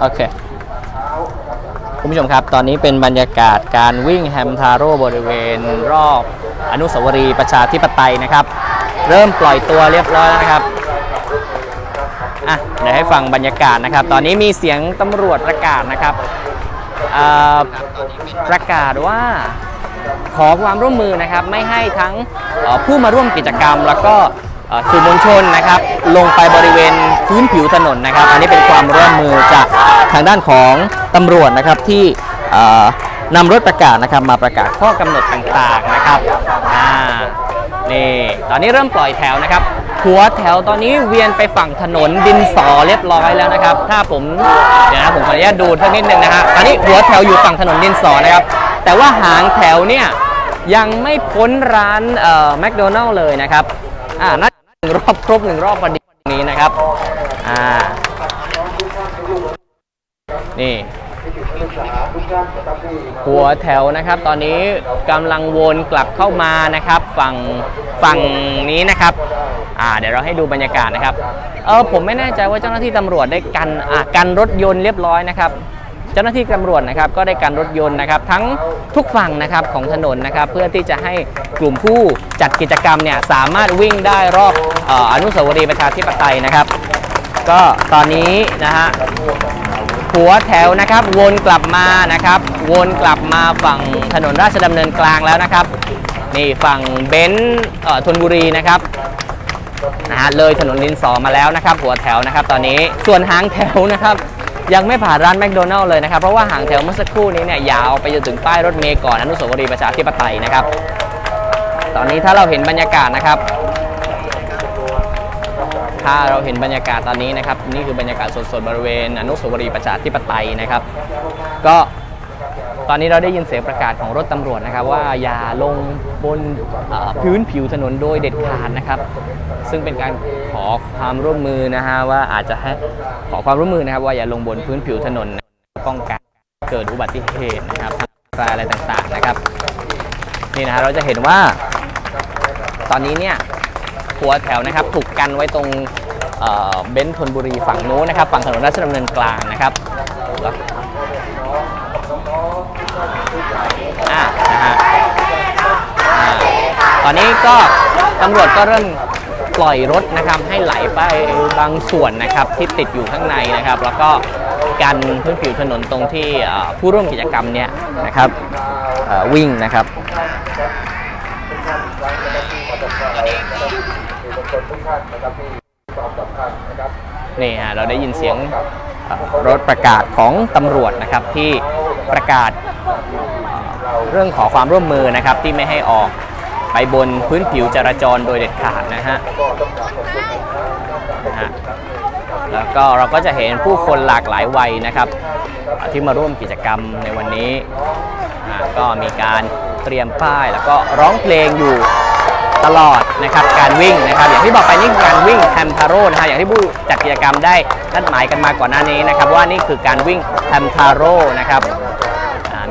โอเคคุณผู้ชมครับ ตอนนี้เป็นบรรยากาศการวิ่งแฮมทาโร่บริเวณรอบอนุสาวรีย์ประชาธิปไตยนะครับ เริ่มปล่อยตัวเรียบร้อยแล้วนะครับอะเดี๋ยวให้ฟังบรรยากาศนะครับ ตอนนี้มีเสียงตำรวจประกาศนะครับประกาศว่าขอความร่วมมือนะครับไม่ให้ทั้งผู้มาร่วมกิจกรรม แล้วก็สื่อมวลชนนะครับ ลงไปบริเวณ พื้นผิวถนนนะครับ อันนี้เป็นความร่วมมือจากทางด้านของตำรวจนะครับที่นำรถประกาศนะครับมาประกาศข้อกำหนดต่างๆนะครับอ่านี่ตอนนี้เริ่มปล่อยแถวนะครับ หัวแถวตอนนี้เวียนไปฝั่งถนนดินสอเรียบร้อยแล้วนะครับ ถ้าผมเดี๋ยวนะผมขออนุญาตดูสักนิดนึงนะฮะตอนนี้หัวแถวอยู่ฝั่งถนนดินสอนะครับ แต่ว่าหางแถวเนี่ยยังไม่พ้นร้านเอ่อแมคโดนัลล์เลยนะครับอ่านัดหนึ่งรอบครบหนึ่งรอบพอดี นะครับ อ่า นี่ หัวแถวนะครับ ตอนนี้กำลังวนกลับเข้ามานะครับ ฝั่งฝั่งนี้นะครับ อ่า เดี๋ยวเราให้ดูบรรยากาศนะครับ เออผมไม่แน่ใจว่าเจ้าหน้าที่ตำรวจได้กันอ่ากันรถยนต์เรียบร้อยนะครับ เจ้าหน้าที่ตำรวจนะครับก็ได้กันรถยนต์นะครับทั้งทุกฝั่งนะครับของถนนนะครับเพื่อที่จะให้กลุ่มผู้จัดกิจกรรมเนี่ยสามารถวิ่งได้รอบอออนุสาวรีย์ประชาธิปไตยนะครับ ก็ตอนนี้นะฮะหัวแถวนะครับวนกลับมานะครับวนกลับมาฝั่งถนนราชดำเนินกลางแล้วนะครับนี่ฝั่งเบนซ์ธนบุรีนะครับนะฮะเลยถนนดินสอมาแล้วนะครับ หัวแถวนะครับ ตอนนี้ส่วนหางแถวนะครับ ยังไม่ผ่านร้านแมคโดนัลล์เลยนะครับ เพราะว่าห่างแถวเมื่อสักครู่นี้เนี่ยยาวไปจนถึงป้ายรถเมล์ก่อนอนุสาวรีย์ประชาธิปไตยนะครับ ตอนนี้ถ้าเราเห็นบรรยากาศนะครับ ถ้าเราเห็นบรรยากาศตอนนี้นะครับ นี่คือบรรยากาศสดๆบริเวณอนุสาวรีย์ประชาธิปไตยนะครับ ก็ ตอนนี้เราได้ยินเสียงประกาศของรถตำรวจนะครับ ว่าอย่าลงบนพื้นผิวถนนโดยเด็ดขาดนะครับ ซึ่งเป็นการขอความร่วมมือนะฮะว่าอาจจะให้ขอความร่วมมือนะครับว่าอย่าลงบนพื้นผิวถนนป้องกันเกิดอุบัติเหตุนะครับทางรายอะไรต่างๆนะครับนี่นะฮะเราจะเห็นว่า ตอนนี้เนี่ยหัวแถวนะครับถูกกันไว้ตรงเบนซ์ธนบุรีฝั่งนู้นนะครับ ฝั่งถนนราชดำเนินกลางนะครับแล้วอ่านะฮะอ่าต อนนี้ก็ตำรวจก็เริ่มปล่อยรถนะครับให้ไหลไปบางส่วนนะครับที่ติดอยู่ข้างในนะครับ แล้วก็กันพื้นผิวถนนตรงที่ผู้ร่วมกิจกรรมเนี่ยนะครับวิ่งนะครับนี่ฮะเราได้ยินเสียงรถประกาศของตำรวจนะครับที่ประกาศเรื่องขอความร่วมมือนะครับที่ไม่ให้ออก ไปบนพื้นผิวจราจรโดยเด็ดขาดนะฮะนะฮะแล้วก็เราก็จะเห็นผู้คนหลากหลายวัยนะครับที่มาร่วมกิจกรรมในวันนี้ ก็มีการเตรียมป้ายแล้วก็ร้องเพลงอยู่ตลอดนะครับการวิ่งนะครับ อย่างที่บอกไปนี่คือการวิ่งแฮมทาโร่นะฮะอย่างที่ผู้จัดกิจกรรมได้นัดหมายกันมาก่อนหน้านี้นะครับ ว่านี่คือการวิ่งแฮมทาโร่นะครับ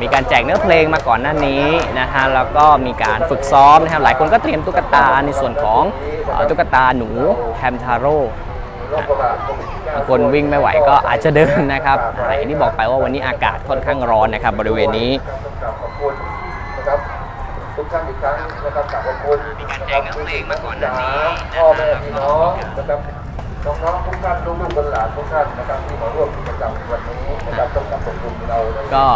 มีการแจกเนื้อเพลงมาก่อนหน้านี้นะฮะแล้วก็มีการฝึกซ้อมนะครับหลายคนก็เตรียมตุ๊กตาในส่วนของตุ๊กตาหนูแฮมทาโร่บางคนวิ่งไม่ไหวก็อาจจะเดินนะครับอย่างที่บอกไปว่าวันนี้อากาศค่อนข้างร้อนนะครับ บริเวณนี้ทุกท่านอีกครั้งนะครับกลับขอบคุณมีการแจ้งนักเลงมาก่อนหน้านี้นะพ่อแม่พี่น้องนะครับน้องๆทุกท่านลูกๆหลานทุกท่านนะครับที่มาร่วมกิจกรรมวันนี้นะครับต้องจับขอบคุณเราก็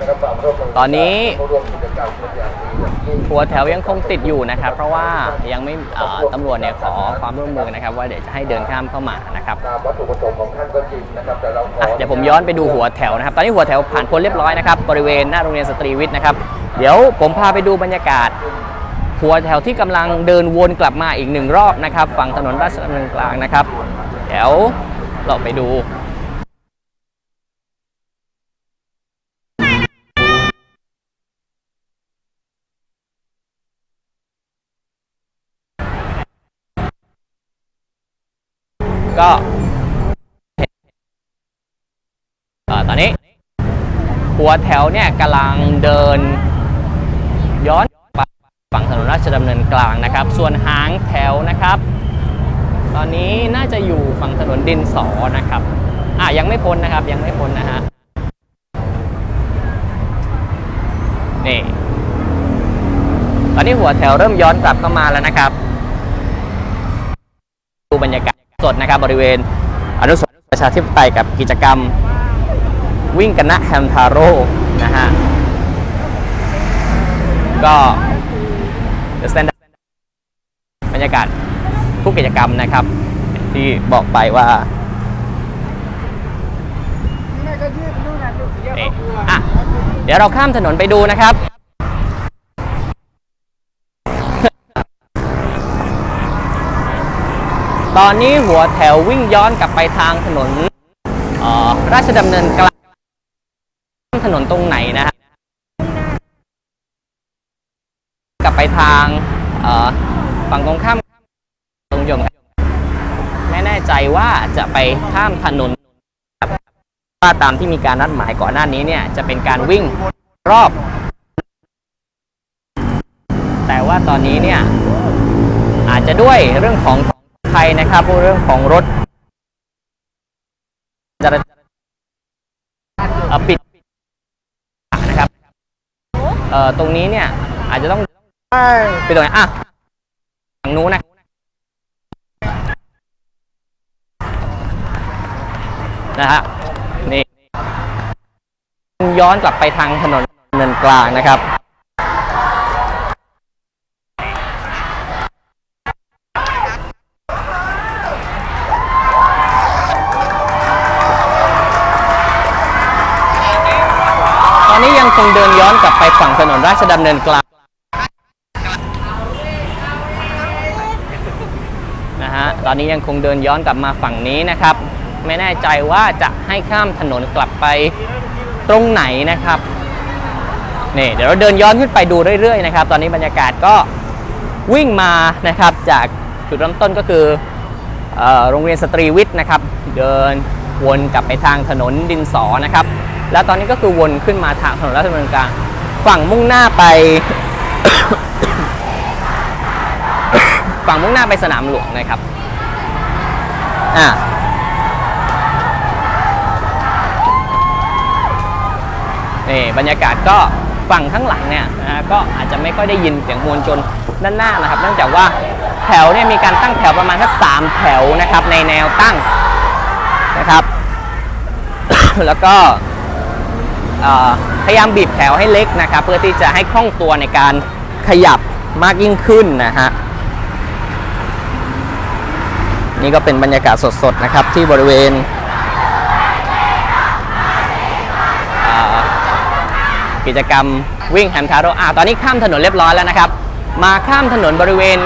นะครับความร่วมมืตอนนี้ร่วมกิจกรรมเป็นอย่างดีอย่างยิ่งหัวแถวยังคงติดอยู่นะครับ เพราะว่ายังไม่เอ่อตำรวจเนี่ยขอความร่วมมือนะครับ ว่าเดี๋ยวจะให้เดินข้ามเข้ามานะครับตามวัตถุประสงค์ของท่านก็จริงนะครับแต่เราขออะเดี๋ยวผมย้อนไปดูหัวแถวนะครับ ตอนนี้หัวแถวผ่านพ้นเรียบร้อยนะครับบริเวณหน้าโรงเรียนสตรีวิทย์นะครับ เดี๋ยวผมพาไปดูบรรยากาศ หัวแถวที่กำลังเดินวนกลับมาอีกหนึ่งรอบนะครับ ฝั่งถนนราชดำเนินกลางนะครับเดี๋ยวเราไปดู ก็ตอนนี้ หัวแถวเนี่ยกำลังเดิน ย้อนไปฝั่งถนนราชดำเนินกลางนะครับ ส่วนหางแถวนะครับ ตอนนี้น่าจะอยู่ฝั่งถนนดินสอนะครับอะยังไม่พ้นนะครับยังไม่พ้นนะฮะนี่ตอนนี้หัวแถวเริ่มย้อนกลับเข้ามาแล้วนะครับ ดูบรรยากาศ สดนะครับบริเวณอนุสาวรีย์ประชาธิปไตยกับกิจกรรมวิ่งกันนะแฮมทาโร่นะฮะ ก็ The Standard บรรยากาศทุกกิจกรรมนะครับ ที่บอกไปว่าเอ๊ะอะเดี๋ยวเราข้ามถนนไปดูนะครับ ตอนนี้หัวแถววิ่งย้อนกลับไปทางถนนราชดำเนินกลางถนนตรงไหนนะฮะกลับไปทางฝั่งตรงข้ามตรงยงไม่แน่ใจว่าจะไปข้ามถนนว่าตามที่มีการนัดหมายก่อนหน้านี้เนี่ยจะเป็นการวิ่งรอบ แต่ว่าตอนนี้เนี่ยอาจจะด้วยเรื่องของ ไทยนะครับเรื่องของรถจราจรปิดนะครับเอ่อตรงนี้เนี่ยอาจจะต้องไปตรงไหนอะฝั่งนู้นนะนะฮะนี่ย้อนกลับไปทางถนนเนินกลางนะครับ คงเดินย้อนกลับไปฝั่งถนนราชดำเนินกลางนะฮะตอนนี้ยังคงเดินย้อนกลับมาฝั่งนี้นะครับ ไม่แน่ใจว่าจะให้ข้ามถนนกลับไปตรงไหนนะครับนี่เดี๋ยวเราเดินย้อนขึ้นไปดูเรื่อยๆนะครับ ตอนนี้บรรยากาศก็วิ่งมานะครับ จากจุดเริ่มต้นก็คือเอ่อโรงเรียนสตรีวิทย์นะครับ เดินวนกลับไปทางถนนดินสอนะครับ แล้วตอนนี้ก็คือวนขึ้นมาทางถนนราชดำเนินกลางฝั่งมุ่งหน้าไป ฝั่งมุ่งหน้าไปสนามหลวงนะครับอ่านี่บรรยากาศก็ฝั่งข้างหลังเนี่ยนะก็อาจจะไม่ค่อยได้ยินเสียงมวลชนด้านหน้านะครับเนื่องจากว่าแถวเนี่ยมีการตั้งแถวประมาณสักสามแถวนะครับในแนวตั้งนะครับ แล้วก็ พยายามบีบแถวให้เล็กนะครับ เพื่อที่จะให้คล่องตัวในการขยับมากยิ่งขึ้นนะฮะนี่ก็เป็นบรรยากาศสดๆนะครับที่บริเวณกิจกรรมวิ่งแฮมทาโร่อ่าตอนนี้ข้ามถนนเรียบร้อยแล้วนะครับ มาข้ามถนนบริเวณ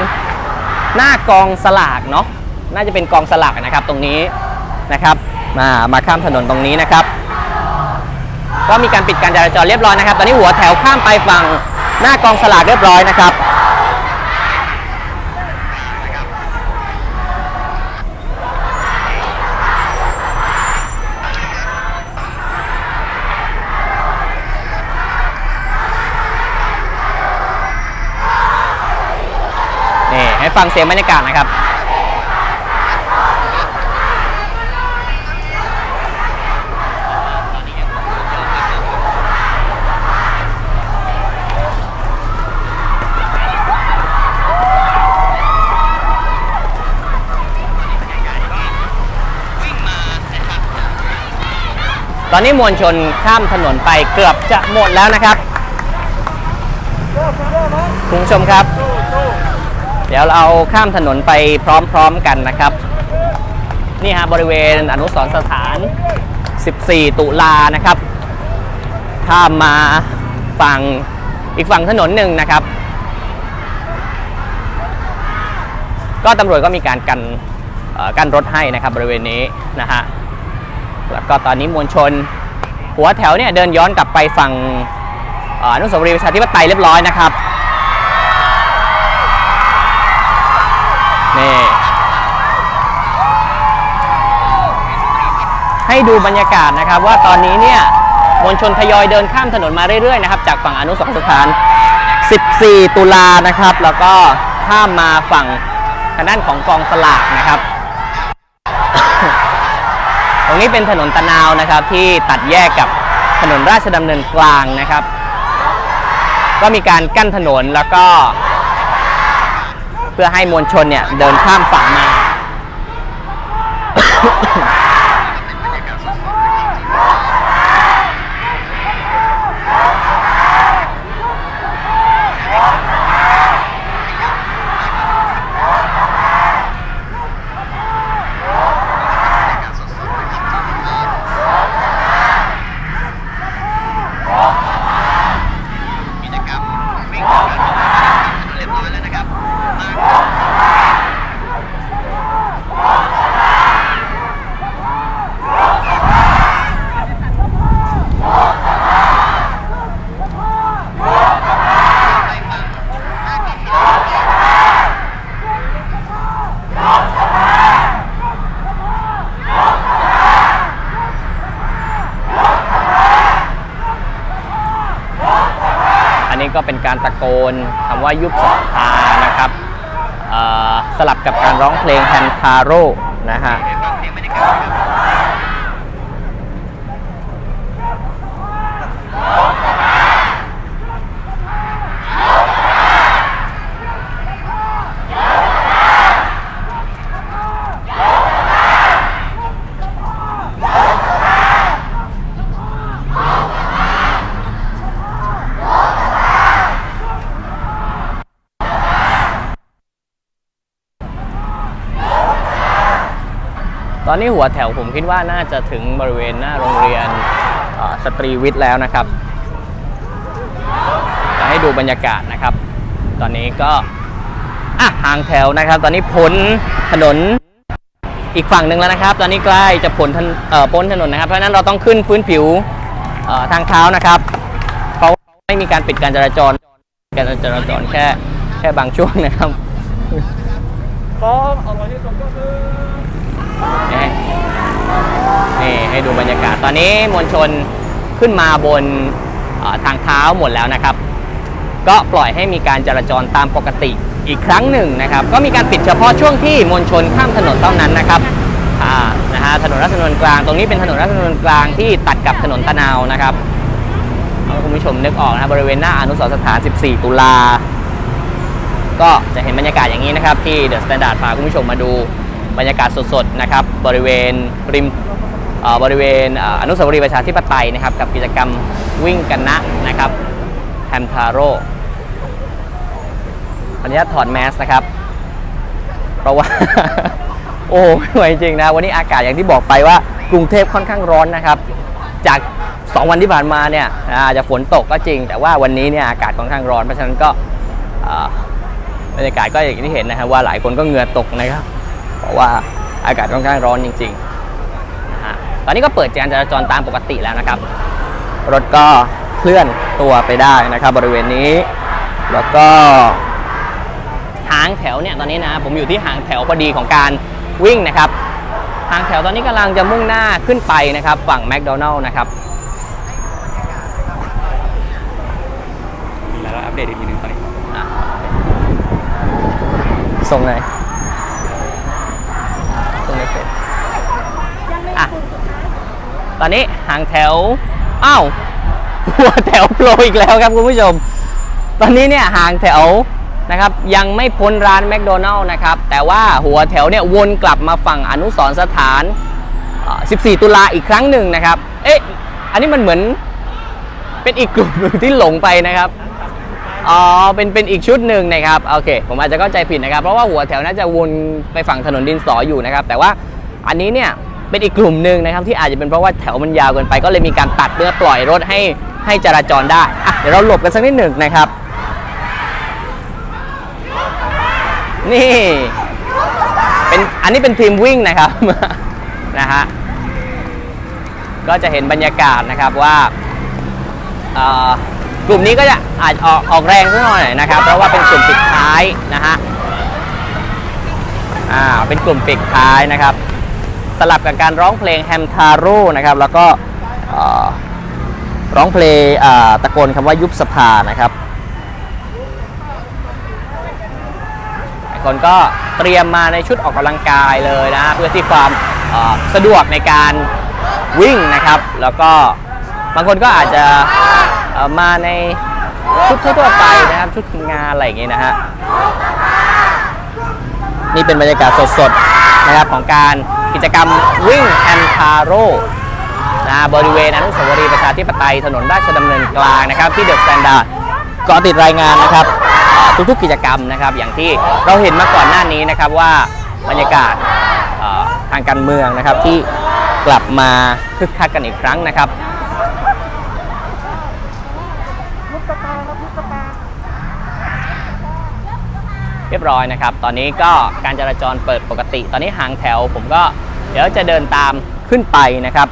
หน้ากองสลากเนาะน่าจะเป็นกองสลากนะครับตรงนี้นะครับ มามาข้ามถนนตรงนี้นะครับ ก็มีการปิดการจราจรเรียบร้อยนะครับ ตอนนี้หัวแถวข้ามไปฝั่งหน้ากองสลากเรียบร้อยนะครับนี่ให้ฟังเสียงบรรยากาศนะครับ ตอนนี้มวลชนข้ามถนนไปเกือบจะหมดแล้วนะครับคุณผู้ชมครับ เดี๋ยวเราข้ามถนนไปพร้อมๆกันนะครับ นี่ฮะบริเวณอนุสรสถาน 14 ตุลานะครับ ข้ามมาฝั่งอีกฝั่งถนนหนึ่งนะครับ ก็ตำรวจก็มีการกันกั้นรถให้นะครับบริเวณนี้นะฮะ แล้วก็ตอนนี้มวลชน หัวแถวเนี่ยเดินย้อนกลับไปฝั่งอนุสาวรีย์ประชาธิปไตยเรียบร้อยนะครับนี่ให้ดูบรรยากาศนะครับว่าตอนนี้เนี่ยมวลชนทยอยเดินข้ามถนนมาเรื่อยๆนะครับจากฝั่งอนุสาวรีย์สถาน 14 ตุลานะครับ แล้วก็ข้ามมาฝั่งทางด้านของกองสลากนะครับ รงนี้เป็นถนนตะนาวนะครับที่ตัดแยกกับถนนราชดำเนินกลางนะครับ ก็มีการกั้นถนนแล้วก็ เพื่อให้มวลชนเนี่ยเดินข้ามฝั่งมา กิจกรรมวิ่งเรียบร้อยแล้วนะครับ อันนี้ ก็เป็นการตะโกนคำว่ายุบสภานะครับสลับกับการร้องเพลงแฮนทาโร่นะฮะ อนนี้หัวแถวผมคิดว่าน่าจะถึงบริเวณหน้าโรงเรียนสตรีวิทย์แล้วนะครับจะให้ดูบรรยากาศนะครับ ตอนนี้ก็อะห่างแถวนะครับ ตอนนี้พ้นถนนอีกฝั่งหนึ่งแล้วนะครับ ตอนนี้ใกล้จะพ้นถนนเอ่อพ้นถนนนะครับ เพราะนั้นเราต้องขึ้นพื้นผิวทางเท้านะครับ เพราะไม่มีการปิดการจราจร การจราจรแค่แค่บางช่วงนะครับก็อร่อยที่สุดก็คือ นี่นี่ให้ดูบรรยากาศ ตอนนี้มวลชนขึ้นมาบนทางเท้าหมดแล้วนะครับ ก็ปล่อยให้มีการจราจรตามปกติอีกครั้งหนึ่งนะครับ ก็มีการปิดเฉพาะช่วงที่มวลชนข้ามถนนเท่านั้นนะครับนะฮะถนนรัชนนกลาง ตรงนี้เป็นถนนรัชนนกลางที่ตัดกับถนนตะนาวนะครับคุณผู้ชมนึกออกนะรบริเวณหน้าอนุสรสถาน 14 ตุลา ก็จะเห็นบรรยากาศอย่างนี้นะครับ ที่เดอะสแตนดาร์ดพาคุณผู้ชมมาดู บรรยากาศสดๆนะครับบริเวณริมบริเวณอนุสาวรีย์ประชาธิปไตยนะครับกับกิจกรรมวิ่งกันนะนะครับแฮมทาโร่ออนุญาตถอดแมสนะครับ เพราะว่า โอ้ไม่ไหวจริงนะ วันนี้อากาศอย่างที่บอกไปว่ากรุงเทพค่อนข้างร้อนนะครับ จาก 2 วันที่ผ่านมาเนี่ยอาจจะฝนตกก็จริง แต่ว่าวันนี้เนี่ยอากาศค่อนข้างร้อนเพราะฉะนั้นก็บรรยากาศก็อย่างที่เห็นนะครับว่าหลายคนก็เหงื่อตกนะครับ ว่าอากาศค่อนข้างร้อนจริงๆนะฮะตอนนี้ก็เปิดการจราจรตามปกติแล้วนะครับ รถก็เคลื่อนตัวไปได้นะครับบริเวณนี้ แล้วก็หางแถวเนี่ยตอนนี้นะผมอยู่ที่หางแถวพอดีของการวิ่งนะครับหางแถวตอนนี้กำลังจะมุ่งหน้าขึ้นไปนะครับ ฝั่งแมคโดนัลล์นะครับมีแล้วอัปเดตอีกทีหนึงตอนนี้อะส่งไหนส่งในเฟซอะ ตอนนี้ห่างแถวอ้าวหัวแถวโปรอีกแล้วครับคุณผู้ชม ตอนนี้เนี่ยห่างแถวนะครับยังไม่พ้นร้านแมคโดนัลล์นะครับแต่ว่าหัวแถวเนี่ยวนกลับมาฝั่งอนุสรสถาน 14 ตุลาอีกครั้งหนึ่งนะครับ เอ๊ะ อันนี้มันเหมือนเป็นอีกกลุ่มหนึ่งที่หลงไปนะครับอ๋อเป็นเป็นอีกชุดหนึ่งนะครับโอเค ผมอาจจะเข้าใจผิดนะครับ เพราะว่าหัวแถวน่าจะวนไปฝั่งถนนดินสออยู่นะครับ แต่ว่าอันนี้เนี่ย เป็นอีกกลุ่มหนึ่งนะครับที่อาจจะเป็นเพราะว่าแถวมันยาวเกินไป ก็เลยมีการตัดเพื่อปล่อยรถให้ให้จราจรได้อะเดี๋ยวเราหลบกันสักนิดหนึ่งนะครับ นี่เป็นอันนี้เป็นทีมวิ่งนะครับนะฮะก็จะเห็นบรรยากาศนะครับว่าเอ่อกลุ่มนี้ก็จะอาจออกออกแรงสักหน่อยนะครับ เพราะว่าเป็นกลุ่มปิดท้ายนะฮะอ่าเป็นกลุ่มปิดท้ายนะครับ สลับกับการร้องเพลงแฮมทาโร่นะครับแล้วก็ร้องเพลงตะโกนคำว่ายุบสภานะครับหลายคนก็เตรียมมาในชุดออกกำลังกายเลยนะเพื่อที่ความสะดวกในการวิ่งนะครับ แล้วก็บางคนก็อาจจะมาในชุดทั่วไปนะครับชุดงานอะไรอย่างงี้นะฮะนี่เป็นบรรยากาศสดๆนะครับของการ กิจกรรมวิ่งแอนทาโร่นะบริเวณอนุสาวรีย์ประชาธิปไตยถนนราชดำเนินกลางนะครับ ที่เดอะสแตนดาร์ดก็ติดรายงานนะครับทุกๆกิจกรรมนะครับอย่างที่เราเห็นมาก่อนหน้านี้นะครับว่าบรรยากาศทางการเมืองนะครับที่กลับมาคึกคักกันอีกครั้งนะครับ เรียบร้อยนะครับ ตอนนี้ก็การจราจรเปิดปกติ ตอนนี้ห่างแถว ผมก็เดี๋ยวจะเดินตามขึ้นไปนะครับ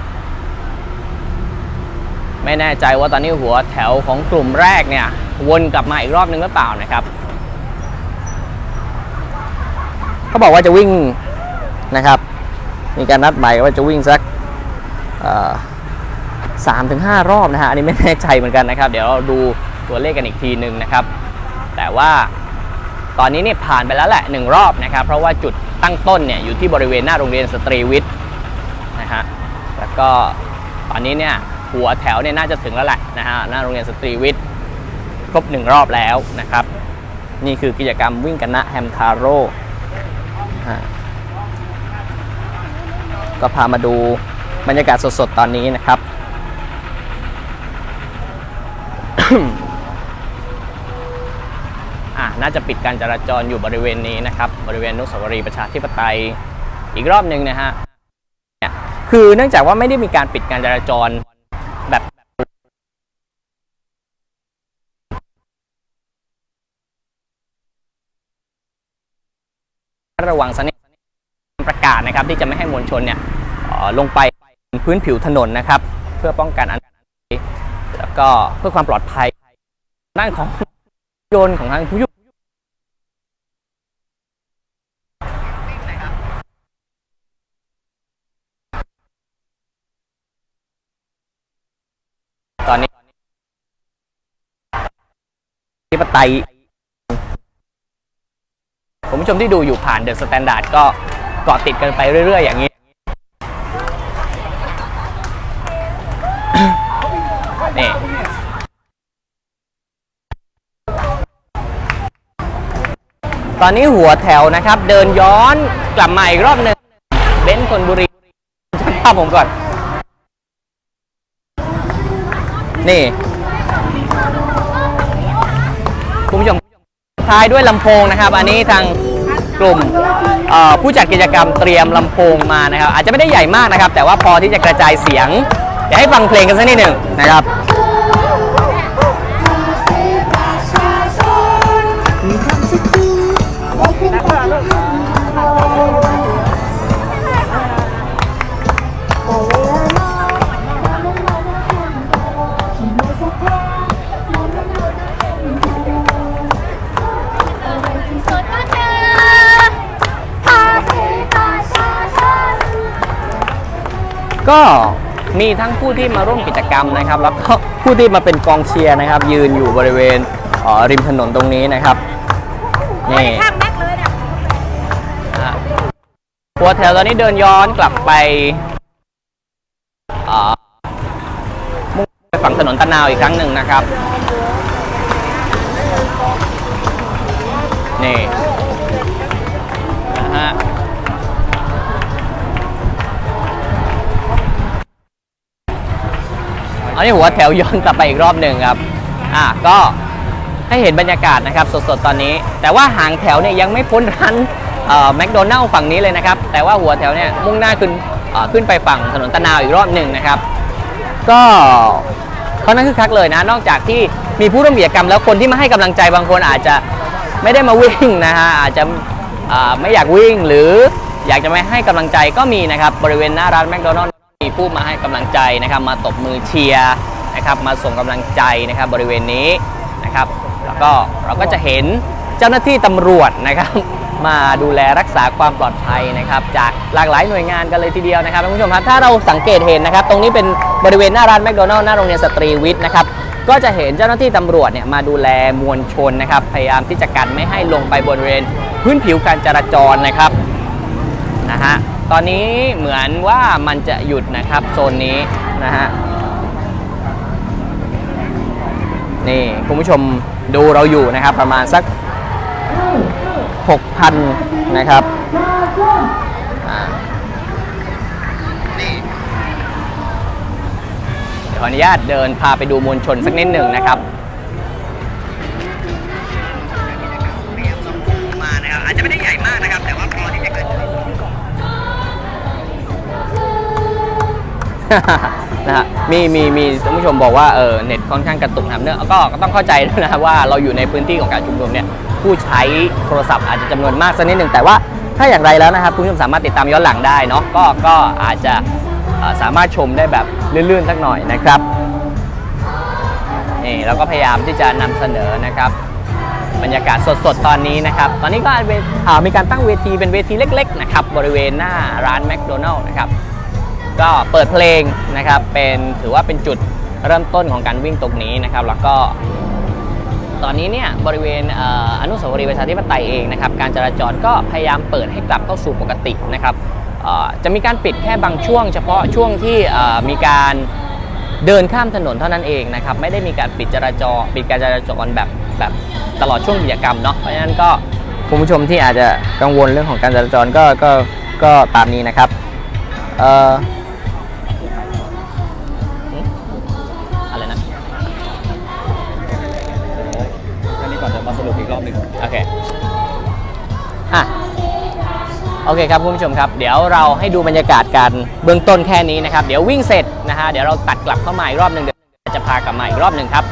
ไม่แน่ใจว่าตอนนี้หัวแถวของกลุ่มแรกเนี่ย วนกลับมาอีกรอบนึงหรือเปล่านะครับเขาบอกว่าจะวิ่งนะครับ มีการนัดหมายว่าจะวิ่งสักสามถึงห้ารอบนะฮะ อันนี้ไม่แน่ใจเหมือนกันนะครับ เดี๋ยวเราดูตัวเลขกันอีกทีหนึ่งนะครับ แต่ว่า ตอนนี้เนี่ยผ่านไปแล้วแหละหนึ่งรอบนะครับ เพราะว่าจุดตั้งต้นเนี่ยอยู่ที่บริเวณหน้าโรงเรียนสตรีวิทย์นะฮะแล้วก็ตอนนี้เนี่ยหัวแถวเนี่ยน่าจะถึงแล้วแหละนะฮะหน้าโรงเรียนสตรีวิทย์ครบหนึ่งรอบแล้วนะครับ นี่คือกิจกรรมวิ่งกันนะแฮมทาโร่ก็พามาดูบรรยากาศสดๆ ตอนนี้นะครับ น่าจะปิดการจราจรอยู่บริเวณนี้นะครับ บริเวณนุสาวรีย์ประชาธิปไตยอีกรอบหนึ่งนะฮะเนี่ยคือเนื่องจากว่าไม่ได้มีการปิดการจราจรแบบระวังสนิทประกาศนะครับที่จะไม่ให้มวลชนเนี่ยลงไปพื้นผิวถนนนะครับ เพื่อป้องกันอันตรายแล้วก็เพื่อความปลอดภัยด้านของยนต์ของทางผู้ยุ ตอนนี้ที่ปไตยผมผู้ชมที่ดูอยู่ผ่านเดอะสแตนดาร์ดก็เกาะติดกันไปเรื่อย ๆ อย่างนี้ นี่ตอนนี้หัวแถวนะครับ เดินย้อนกลับมาอีกรอบหนึ่งเบนซ์ธนบุรีช่างภาพผมก่อน นี่คุณผู้ชมท้ายด้วยลำโพงนะครับ อันนี้ทางกลุ่มผู้จัดกิจกรรมเตรียมลำโพงมานะครับ อาจจะไม่ได้ใหญ่มากนะครับ แต่ว่าพอที่จะกระจายเสียงเดี๋ยวให้ฟังเพลงกันสักนิดหนึ่งนะครับ ก็มีทั้งผู้ที่มาร่วมกิจกรรมนะครับ แล้วก็ผู้ที่มาเป็นกองเชียร์นะครับ ยืนอยู่บริเวณเอ่อริมถนนตรงนี้นะครับนี่ข้างนักเลยเนี่ยฮะหัวแถวตอนนี้เดินย้อนกลับไปเอ่อมุ่งไปฝั่งถนนตะนาวอีกครั้งหนึ่งนะครับนี่ อันนี้หัวแถวย้อนกลับไปอีกรอบหนึ่งครับ อะก็ให้เห็นบรรยากาศนะครับสดๆตอนนี้ แต่ว่าหางแถวเนี่ยยังไม่พ้นร้านแมคโดนัลล์ฝั่งนี้เลยนะครับ แต่ว่าหัวแถวเนี่ยมุ่งหน้าขึ้นขึ้นไปฝั่งถนนตะนาวอีกรอบหนึ่งนะครับ ก็เขานั้นคือคักเลยนะ นอกจากที่มีผู้ร่วมกิจกรรมแล้วคนที่มาให้กำลังใจบางคนอาจจะไม่ได้มาวิ่งนะฮะอาจจะไม่อยากวิ่งหรืออยากจะมาให้กำลังใจก็มีนะครับบริเวณหน้าร้านแมคโดนัลล์ มีผู้มาให้กำลังใจนะครับมาตบมือเชียร์นะครับมาส่งกำลังใจนะครับบริเวณนี้นะครับแล้วก็เราก็จะเห็นเจ้าหน้าที่ตำรวจนะครับมาดูแลรักษาความปลอดภัยนะครับจากหลากหลายหน่วยงานกันเลยทีเดียวนะครับท่านผู้ชมครับถ้าเราสังเกตเห็นนะครับ ตรงนี้เป็นบริเวณหน้าร้านแมคโดนัลล์หน้าโรงเรียนสตรีวิทย์นะครับก็จะเห็นเจ้าหน้าที่ตำรวจเนี่ยมาดูแลมวลชนนะครับ พยายามที่จะกันไม่ให้ลงไปบริเวณพื้นผิวการจราจรนะครับนะฮะ ตอนนี้เหมือนว่ามันจะหยุดนะครับโซนนี้นะฮะนี่คุณผู้ชมดูเราอยู่นะครับ ประมาณสัก 6,000 นะครับอ่าเดี๋ยวขออนุญาตเดินพาไปดูมวลชนสักนิดหนึ่งนะครับมานะครับอาจจะไม่ได้ใหญ่มากนะครับ แต่ว่าพอที่จะเกิด นะฮะมีมีมีท่านผู้ชมบอกว่าเออเน็ตค่อนข้างกระตุกนะครับเนื่องก็ก็ต้องเข้าใจด้วยนะครับว่าเราอยู่ในพื้นที่ของการชุมนุมเนี่ยผู้ใช้โทรศัพท์อาจจะจำนวนมากสักนิดหนึ่งแต่ว่าถ้าอย่างไรแล้วนะครับคุณผู้ชมสามารถติดตามย้อนหลังได้เนาะก็ก็อาจจะสามารถชมได้แบบลื่นๆสักหน่อยนะครับนี่เราก็พยายามที่จะนำเสนอนะครับบรรยากาศสดๆ ตอนนี้นะครับ ตอนนี้ก็มีการตั้งเวทีเป็นเวทีเล็ก ๆ นะครับ บริเวณหน้าร้านแมคโดนัลล์นะครับ ก็เปิดเพลงนะครับเป็นถือว่าเป็นจุดเริ่มต้นของการวิ่งตรงนี้นะครับ แล้วก็ตอนนี้เนี่ยบริเวณอนุสาวรีย์ประชาธิปไตยเองนะครับการจราจรก็พยายามเปิดให้กลับเข้าสู่ปกตินะครับจะมีการปิดแค่บางช่วง เฉพาะช่วงที่มีการเดินข้ามถนนเท่านั้นเองนะครับไม่ได้มีการปิดจราจรปิดการจราจรแบบแบบตลอดช่วงกิจกรรมเนาะเพราะฉะนั้นก็คุณผู้ชมที่อาจจะกังวลเรื่องของการจราจรก็ก็ก็ตามนี้นะครับเอ่อ โอเคครับคุณผู้ชมครับ เดี๋ยวเราให้ดูบรรยากาศกันเบื้องต้นแค่นี้นะครับ เดี๋ยววิ่งเสร็จนะฮะเดี๋ยวเราตัดกลับเข้ามาอีกรอบหนึ่งเดี๋ยวจะพากลับมาอีกรอบหนึ่งครับ